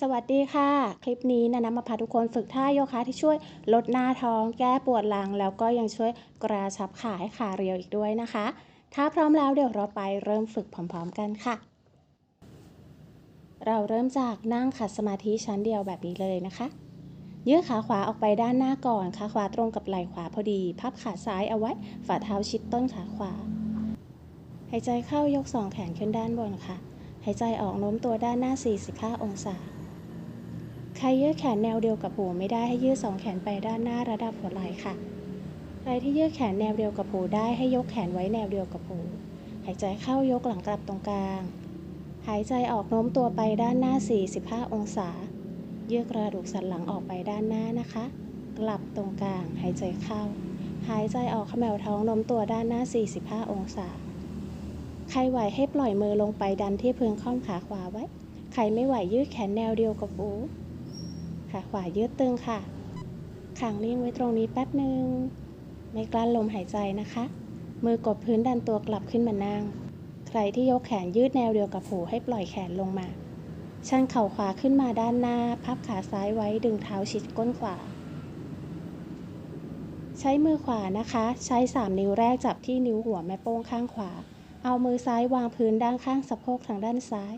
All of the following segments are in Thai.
สวัสดีค่ะ คลิปนี้นะนะมาพาทุกคนฝึกท่าโยคะที่ช่วยลดหน้าท้อง แก้ปวดหลัง แล้วก็ยังช่วยกระชับขาให้ขาเรียวอีกด้วยนะคะ ถ้าพร้อมแล้วเดี๋ยวเราไปเริ่มฝึกพร้อมๆกันค่ะ เราเริ่มจากนั่งขัดสมาธิชั้นเดียวแบบนี้เลยนะคะยืดขาขวาออกไปด้านหน้าก่อน ขาขวาตรงกับไหล่ขวาพอดี พับขาซ้ายเอาไว้ ฝ่าเท้าชิดต้นขาขวา หายใจเข้ายกสองแขนขึ้นด้านบนค่ะ หายใจออกโน้มตัวด้านหน้า 45 องศา ใครยืดแขนแนวเดียวกับหูไม่ได้ให้ยืดสองแขนไปด้านหน้าระดับหัวไหล่ค่ะ ใครที่ยืดแขนแนวเดียวกับหูได้ให้ยกแขนไว้แนวเดียวกับหูหายใจเข้ายกหลังกลับตรงกลาง หายใจออกโน้มตัวไปด้านหน้า 45 องศา ยืดกระดูกสันหลังออกไปด้านหน้านะคะ กลับตรงกลาง หายใจเข้า หายใจออกขมวท้องโน้มตัวด้านหน้า 45 องศา ใครไหวให้ปล่อยมือลงไปดันที่พื้นข้อมขาขวาไว้ ใครไม่ไหวยืดแขนแนวเดียวกับหู ขาขวายืดตึงค่ะขางนิ่งไว้ตรงนี้แป๊บหนึ่งไม่กลั้นลมหายใจนะคะ มือกดพื้นดันตัวกลับขึ้นมานั่ง ใครที่ยกแขนยืดแนวเดียวกับหูให้ปล่อยแขนลงมา ชันเข่าขวาขึ้นมาด้านหน้า พับขาซ้ายไว้ดึงเท้าชิดก้นขวา ใช้มือขวานะคะ ใช้ 3 นิ้วแรกจับที่นิ้วหัวแม่โป้งข้างขวา เอามือซ้ายวางพื้นด้านข้างสะโพกทางด้านซ้าย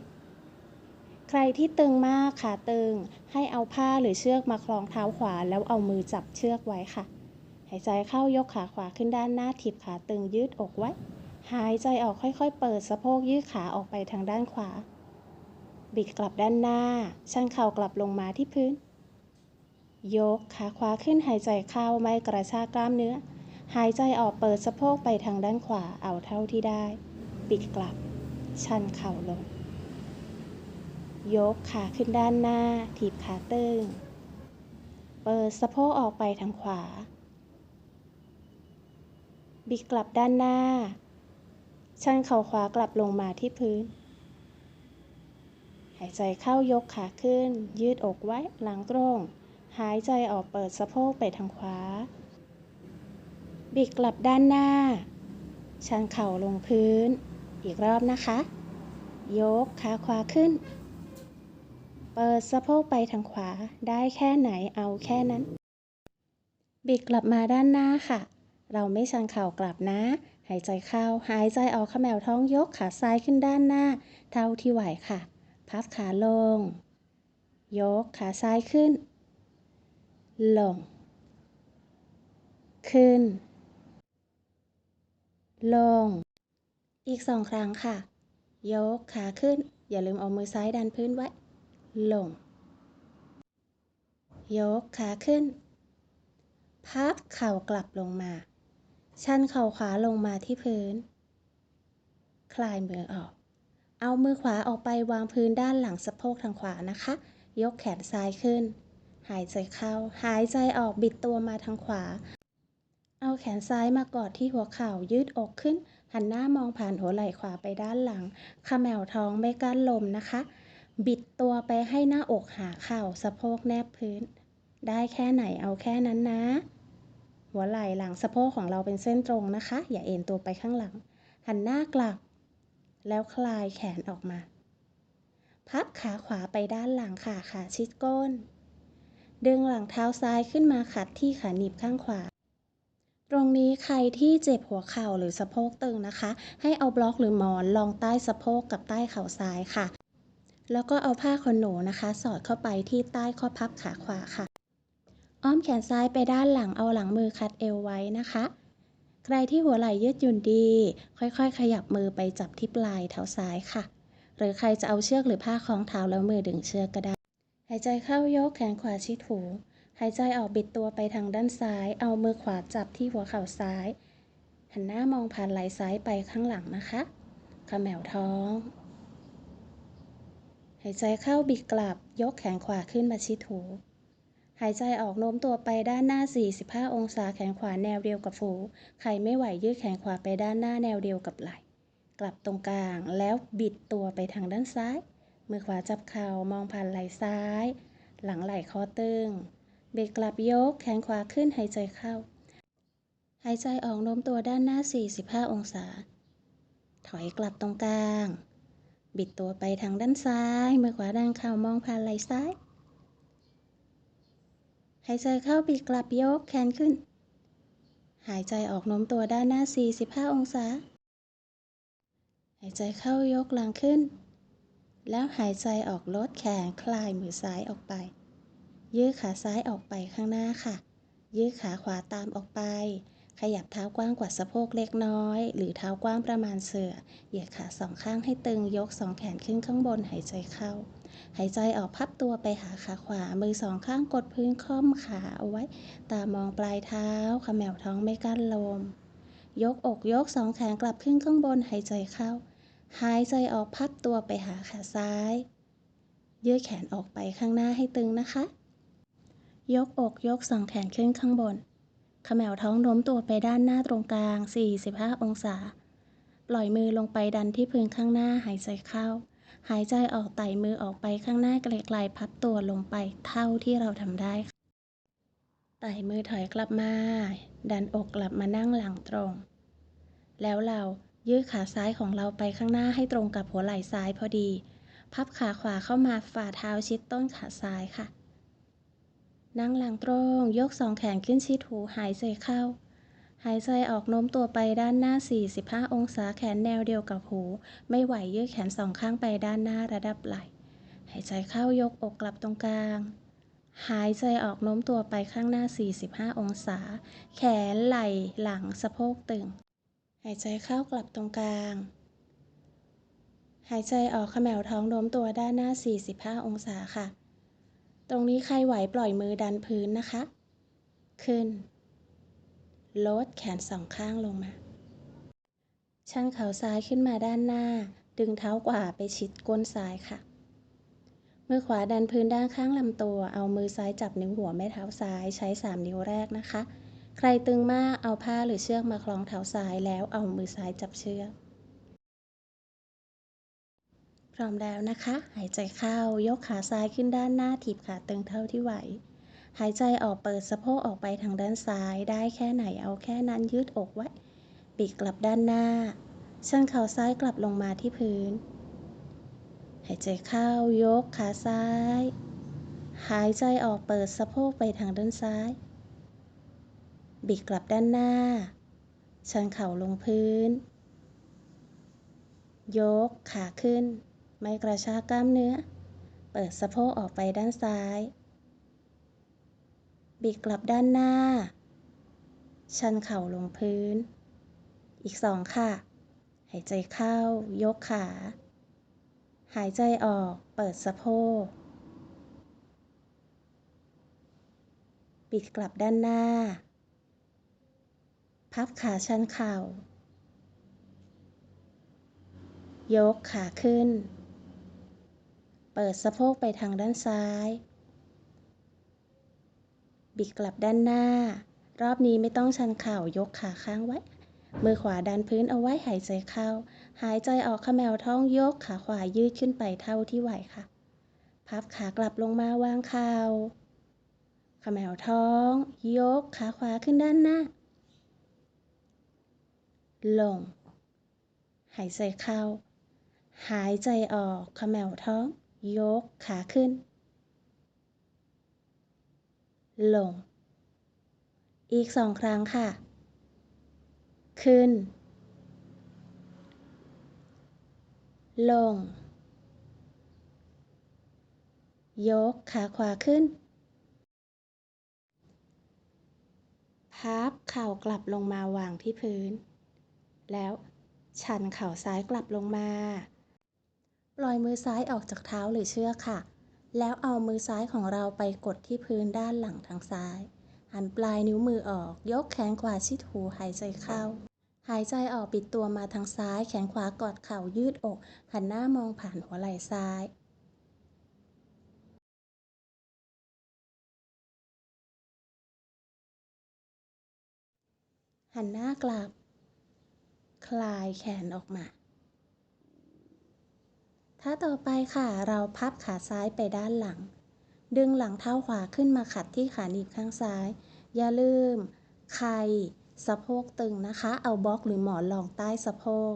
ใครที่ตึงมากขาตึง ให้เอาผ้าหรือเชือกมาคล้องเท้าขวา แล้วเอามือจับเชือกไว้ค่ะ หายใจเข้ายกขาขวาขึ้นด้านหน้าถีบขาตึงยืดอกไว้ หายใจออกค่อยๆ เปิดสะโพกยืดขาออกไปทางด้านขวา บิดกลับด้านหน้า ชันเข่ากลับลงมาที่พื้น ยกขาขวาขึ้นหายใจเข้าไม่กระชากกล้ามเนื้อ หายใจออกเปิดสะโพกไปทางด้านขวาเอาเท่าที่ได้ ปิดกลับ ชันเข่าลง ยกขาขึ้นด้านหน้า ถีบขาตึง เปิดสะโพกออกไปทางขวา บิดกลับด้านหน้า ชันเข่าขวากลับลงมาที่พื้น หายใจเข้ายกขาขึ้น ยืดอกไว้หลังตรง หายใจออกเปิดสะโพกไปทางขวา บิดกลับด้านหน้า ชันเข่าลงพื้น อีกรอบนะคะ ยกขาขวาขึ้น เปิดสะโพกไปทางขวา ได้แค่ไหนเอาแค่นั้น บิดกลับมาด้านหน้าค่ะ เราไม่ชันเข่ากลับนะ หายใจเข้า หายใจออกเขมวท้องยกขาซ้ายขึ้นด้านหน้า เท่าที่ไหวค่ะ พับขาลง ยกขาซ้ายขึ้น ลง ขึ้น ลง อีกสองครั้งค่ะ ยกขาขึ้น อย่าลืมเอามือซ้ายดันพื้นไว้ ลง ยกขาขึ้น พับเข่ากลับลงมา ชันเข่าขวาลงมาที่พื้น คลายมือออก เอามือขวาออกไปวางพื้นด้านหลังสะโพกทางขวานะคะ ยกแขนซ้ายขึ้น หายใจเข้า หายใจออกบิดตัวมาทางขวา เอาแขนซ้ายมากอดที่หัวเข่ายืดอกขึ้นหันหน้ามองผ่านหัวไหล่ขวาไปด้านหลังขมวท้องไม่กั้นลมนะคะ บิดตัวไปให้หน้าอกหาเข่าสะโพกแนบพื้น ได้แค่ไหนเอาแค่นั้นนะ หัวไหล่หลังสะโพกของเราเป็นเส้นตรงนะคะ อย่าเอ็นตัวไปข้างหลัง หันหน้ากลับ แล้วคลายแขนออกมา พับขาขวาไปด้านหลังค่ะขาชิดก้น ดึงหลังเท้าซ้ายขึ้นมาขัดที่ขาหนีบข้างขวาตรงนี้ใครที่เจ็บหัวเข่าหรือสะโพกตึงนะคะ ให้เอาบล็อกหรือหมอนรองใต้สะโพกกับใต้เข่าซ้ายค่ะ แล้วก็เอาผ้าขนหนูนะคะ สอดเข้าไปที่ใต้ข้อพับขาขวาค่ะ อ้อมแขนซ้ายไปด้านหลังเอาหลังมือคัดเอวไว้นะคะ ใครที่หัวไหล่ยืดหยุ่นดี ค่อยๆ ขยับมือไปจับที่ปลายเท้าซ้ายค่ะ หรือใครจะเอาเชือกหรือผ้าคล้องเท้าแล้วมือดึงเชือกก็ได้ หายใจเข้ายกแขนขวาชิดหูหายใจออกบิดตัวไปทางด้านซ้าย เอามือขวาจับที่หัวเข่าซ้าย หันหน้ามองผ่านไหล่ซ้ายไปข้างหลังนะคะขมวท้อง หายใจเข้าบิดกลับ ยกแขนขวาขึ้นมาชิดหู หายใจออกโน้มตัวไปด้านหน้า 45 องศาแขนขวาแนวเดียวกับหูใครไม่ไหวยืดแขนขวาไปด้านหน้าแนวเดียวกับไหล่กลับตรงกลางแล้วบิดตัวไปทางด้านซ้าย มือขวาจับเข่ามองผ่านไหล่ซ้าย หลังไหล่คอตึงบิดกลับยกแขนขวาขึ้นหายใจเข้า หายใจออกโน้มตัวด้านหน้า 45 องศา ถอยกลับตรงกลาง บิดตัวไปทางด้านซ้าย มือขวาดันเข่ามองผ่านไหล่ซ้ายหายใจเข้าบิดกลับยกแขนขึ้น หายใจออกโน้มตัวด้านหน้า 45 องศา หายใจเข้ายกหลังขึ้น แล้วหายใจออกลดแขนคลายมือซ้ายออกไป ยืดขาซ้ายออกไปข้างหน้าค่ะ ยืดขาขวาตามออกไป ขยับเท้ากว้างกว่าสะโพกเล็กน้อย หรือเท้ากว้างประมาณเสือ เหยียดขาสองข้างให้ตึง ยกสองแขนขึ้นข้างบน หายใจเข้า หายใจออกพับตัวไปหาขาขวา มือสองข้างกดพื้นค่อมขาเอาไว้ ตามองปลายเท้าขมวท้องไม่กั้นลม ยกอกยกสองแขนกลับขึ้นข้างบน หายใจเข้า หายใจออกพับตัวไปหาขาซ้าย ยืดแขนออกไปข้างหน้าให้ตึงนะคะ ยกอกยกสองแขนขึ้นข้างบน ขมวท้องโน้มตัวไปด้านหน้าตรงกลาง 45 องศา ปล่อยมือลงไปดันที่พื้นข้างหน้าหายใจเข้า หายใจออกไต่มือออกไปข้างหน้าไกลๆพับตัวลงไปเท่าที่เราทำได้ค่ะไต่มือถอยกลับมา ดันอกกลับมานั่งหลังตรง แล้วเรายืดขาซ้ายของเราไปข้างหน้าให้ตรงกับหัวไหล่ซ้ายพอดี พับขาขวาเข้ามาฝ่าเท้าชิดต้นขาซ้ายค่ะ นั่งหลังตรง ยกสองแขนขึ้นชิดหูหายใจเข้า หายใจออกโน้มตัวไปด้านหน้า 45 องศาแขนแนวเดียวกับหู ไม่ไหวยืดแขนสองข้างไปด้านหน้าระดับไหล่หายใจเข้ายกอกกลับตรงกลาง หายใจออกโน้มตัวไปข้างหน้า 45 องศา แขนไหล่หลังสะโพกตึง หายใจเข้ากลับตรงกลางหายใจออกขมวท้องโน้มตัวด้านหน้า 45 องศาค่ะ ตรงนี้ใครไหวปล่อยมือดันพื้นนะคะ ขึ้น ลดแขนสองข้างลงมา ชันเข่าซ้ายขึ้นมาด้านหน้า ดึงเท้าขวาไปชิดก้นซ้ายค่ะ มือขวาดันพื้นด้านข้างลำตัว เอามือซ้ายจับนิ้วหัวแม่เท้าซ้ายใช้ 3 นิ้วแรกนะคะ ใครตึงมากเอาผ้าหรือเชือกมาคล้องเท้าซ้ายแล้วเอามือซ้ายจับเชือก พร้อมแล้วนะคะ หายใจเข้ายกขาซ้ายขึ้นด้านหน้าถีบขาตึงเท่าที่ไหว หายใจออกเปิดสะโพกออกไปทางด้านซ้ายได้แค่ไหนเอาแค่นั้นยืดอกไว้ปีกกลับด้านหน้าชันเข่าซ้ายกลับลงมาที่พื้น หายใจเข้ายกขาซ้าย หายใจออกเปิดสะโพกไปทางด้านซ้าย บิดกลับด้านหน้า ชันเข่าลงพื้น ยกขาขึ้น ไม่กระชากกล้ามเนื้อ เปิดสะโพกออกไปด้านซ้าย บิดกลับด้านหน้า ชันเข่าลงพื้น อีกสองค่ะ หายใจเข้า ยกขา หายใจออก เปิดสะโพก บิดกลับด้านหน้า พับขาชันเข่ายกขาขึ้น เปิดสะโพกไปทางด้านซ้าย บิดกลับด้านหน้า รอบนี้ไม่ต้องชันเข่ายกขาค้างไว้ มือขวาดันพื้นเอาไว้หายใจเข้า หายใจออกขมวท้องยกขาขวายืดขึ้นไปเท่าที่ไหวค่ะ พับขากลับลงมาวางเข่าขมวท้อง ยกขาขวาขึ้นด้านหน้า ลง หายใจเข้า หายใจออกขมวท้อง ยกขาขึ้น ลง อีกสองครั้งค่ะ ขึ้น ลง ยกขาขวาขึ้น พับเข่ากลับลงมาวางที่พื้น แล้วชันเข่าซ้ายกลับลงมา ปล่อยมือซ้ายออกจากเท้าหรือเชือกค่ะ แล้วเอามือซ้ายของเราไปกดที่พื้นด้านหลังทางซ้าย หันปลายนิ้วมือออก ยกแขนขวาชิดหูหายใจเข้า หายใจออกปิดตัวมาทางซ้าย แขนขวากอดเข่ายืดอก หันหน้ามองผ่านหัวไหล่ซ้ายหันหน้ากลับ คลายแขนออกมา ท่าต่อไปค่ะ เราพับขาซ้ายไปด้านหลัง ดึงหลังเท้าขวาขึ้นมาขัดที่ขาหนีบข้างซ้าย อย่าลืม ไข่สะโพกตึงนะคะ เอาบล็อกหรือหมอนรองใต้สะโพก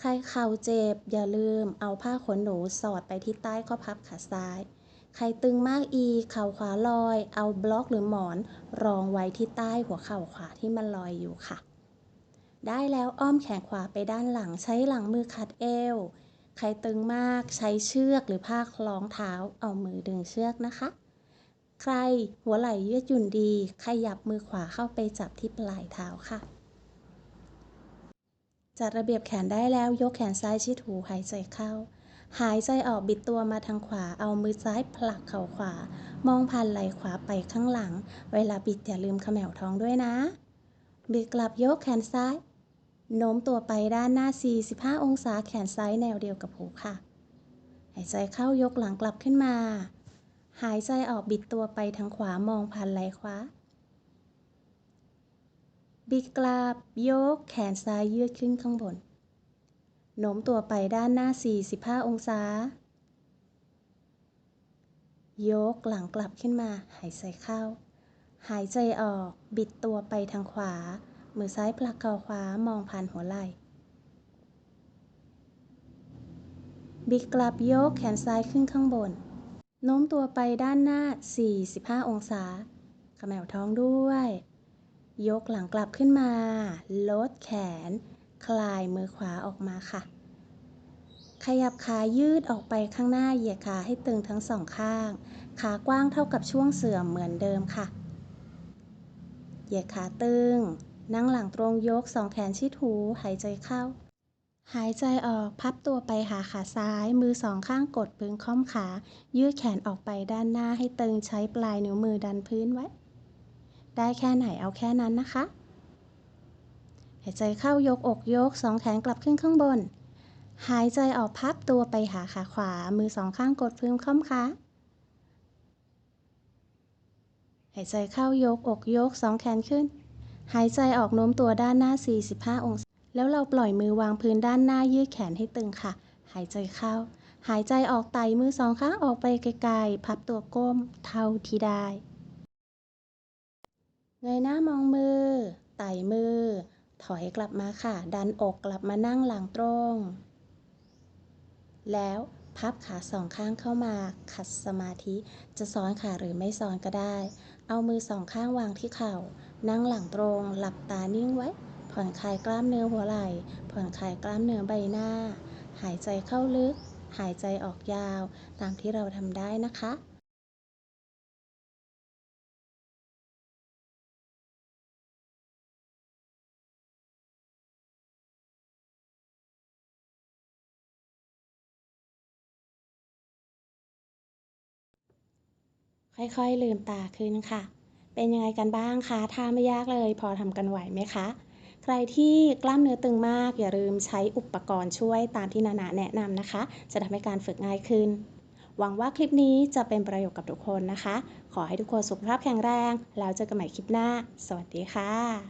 ใครเข่าเจ็บ อย่าลืม เอาผ้าขนหนูสอดไปที่ใต้ข้อพับขาซ้าย ใครตึงมากอีเข่าขวาลอย เอาบล็อกหรือหมอนรองไว้ที่ใต้หัวเข่าขวาที่มันลอยอยู่ค่ะ ได้แล้วอ้อมแขนขวาไปด้านหลังใช้หลังมือขัดเอว ใครตึงมากใช้เชือกหรือผ้าคล้องเท้าเอามือดึงเชือกนะคะ ใครหัวไหล่ยืดหยุ่นดี ขยับมือขวาเข้าไปจับที่ปลายเท้าค่ะ จัดระเบียบแขนได้แล้วยกแขนซ้ายชิดหูหายใจเข้า หายใจออกบิดตัวมาทางขวาเอามือซ้ายผลักเข่าขวา มองผ่านไหล่ขวาไปข้างหลัง เวลาบิดอย่าลืมเขมวท้องด้วยนะบิดกลับยกแขนซ้าย โน้มตัวไปด้านหน้า 45 องศาแขนซ้ายแนวเดียวกับหูค่ะ หายใจเข้ายกหลังกลับขึ้นมา หายใจออกบิดตัวไปทางขวามองผ่านไหล่ขวา บิดกลับยกแขนซ้ายยืดขึ้นข้างบน โน้มตัวไปด้านหน้า 45 องศา ยกหลังกลับขึ้นมา หายใจเข้า หายใจออกบิดตัวไปทางขวา มือซ้ายผลักเข่าขวามองผ่านหัวไหล่ บิดกลับยกแขนซ้ายขึ้นข้างบน โน้มตัวไปด้านหน้า 45 องศาขมวท้องด้วย ยกหลังกลับขึ้นมา ลดแขน คลายมือขวาออกมาค่ะ ขยับขายืดออกไปข้างหน้าเหยียดขาให้ตึงทั้งสองข้าง ขากว้างเท่ากับช่วงเสื่อมเหมือนเดิมค่ะ เหยียดขาตึง นั่งหลังตรงยกสองแขนชิดหู หายใจเข้า หายใจออกพับตัวไปหาขาซ้าย มือสองข้างกดพื้นค่อมขา ยืดแขนออกไปด้านหน้าให้ตึงใช้ปลายนิ้วมือดันพื้นไว้ ได้แค่ไหนเอาแค่นั้นนะคะ หายใจเข้ายกอกยกสองแขนกลับขึ้นข้างบน หายใจออกพับตัวไปหาขาขวา มือสองข้างกดพื้นค่อมขาหายใจเข้ายกอกยกสองแขนขึ้น หายใจออกโน้มตัวด้านหน้า 45 องศา แล้วเราปล่อยมือวางพื้นด้านหน้ายืดแขนให้ตึงค่ะ หายใจเข้า หายใจออกไต่มือสองข้างออกไปไกลๆ พับตัวก้มเท่าที่ได้เงยหน้ามองมือ ไต่มือ ถอยกลับมาค่ะ ดันอกกลับมานั่งหลังตรง แล้วพับขาสองข้างเข้ามาขัดสมาธิ จะซ้อนขาหรือไม่ซ้อนก็ได้ เอามือสองข้างวางที่เข่า นั่งหลังตรง หลับตานิ่งไว้ ผ่อนคลายกล้ามเนื้อหัวไหล่ ผ่อนคลายกล้ามเนื้อใบหน้า หายใจเข้าลึก หายใจออกยาว ตามที่เราทำได้นะคะค่อยๆ ลืมตาขึ้นค่ะ เป็นยังไงกันบ้างคะท่าไม่ยากเลย พอทำกันไหวไหมคะ ใครที่กล้ามเนื้อตึงมาก อย่าลืมใช้อุปกรณ์ช่วยตามที่นานาแนะนำนะคะ จะทำให้การฝึกง่ายขึ้น หวังว่าคลิปนี้จะเป็นประโยชน์กับทุกคนนะคะ ขอให้ทุกคนสุขภาพแข็งแรง แล้วเจอกันใหม่คลิปหน้า สวัสดีค่ะ